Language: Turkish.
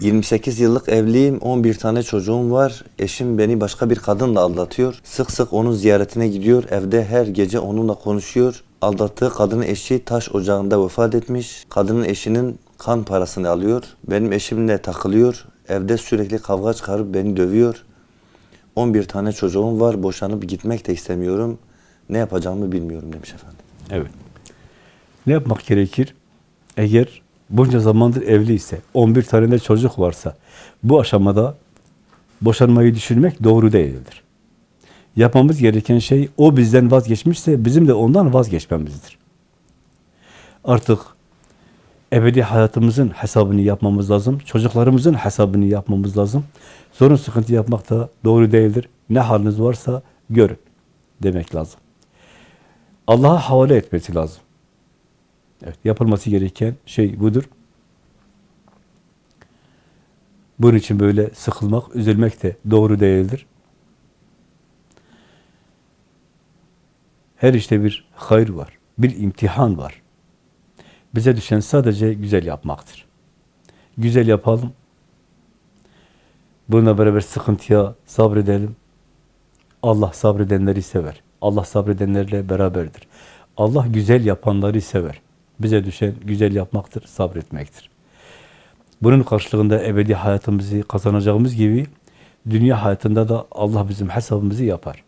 28 yıllık evliyim, 11 tane çocuğum var. Eşim beni başka bir kadınla aldatıyor. Sık sık onun ziyaretine gidiyor. Evde her gece onunla konuşuyor. Aldattığı kadının eşi taş ocağında vefat etmiş. Kadının eşinin kan parasını alıyor. Benim eşimle takılıyor. Evde sürekli kavga çıkarıp beni dövüyor. 11 tane çocuğum var. Boşanıp gitmek de istemiyorum. Ne yapacağımı bilmiyorum demiş efendim. Evet. Ne yapmak gerekir? Eğer bunca zamandır evliyse, 11 tane de çocuk varsa, bu aşamada boşanmayı düşünmek doğru değildir. Yapmamız gereken şey, o bizden vazgeçmişse bizim de ondan vazgeçmemizdir. Artık ebedi hayatımızın hesabını yapmamız lazım, çocuklarımızın hesabını yapmamız lazım. Sorun sıkıntı yapmak da doğru değildir. Ne haliniz varsa görün demek lazım. Allah'a havale etmesi lazım. Evet, yapılması gereken şey budur. Bunun için böyle sıkılmak, üzülmek de doğru değildir. Her işte bir hayır var, bir imtihan var. Bize düşen sadece güzel yapmaktır. Güzel yapalım. Bununla beraber sıkıntıya sabredelim. Allah sabredenleri sever. Allah sabredenlerle beraberdir. Allah güzel yapanları sever. Bize düşen güzel yapmaktır, sabretmektir. Bunun karşılığında ebedi hayatımızı kazanacağımız gibi dünya hayatında da Allah bizim hesabımızı yapar.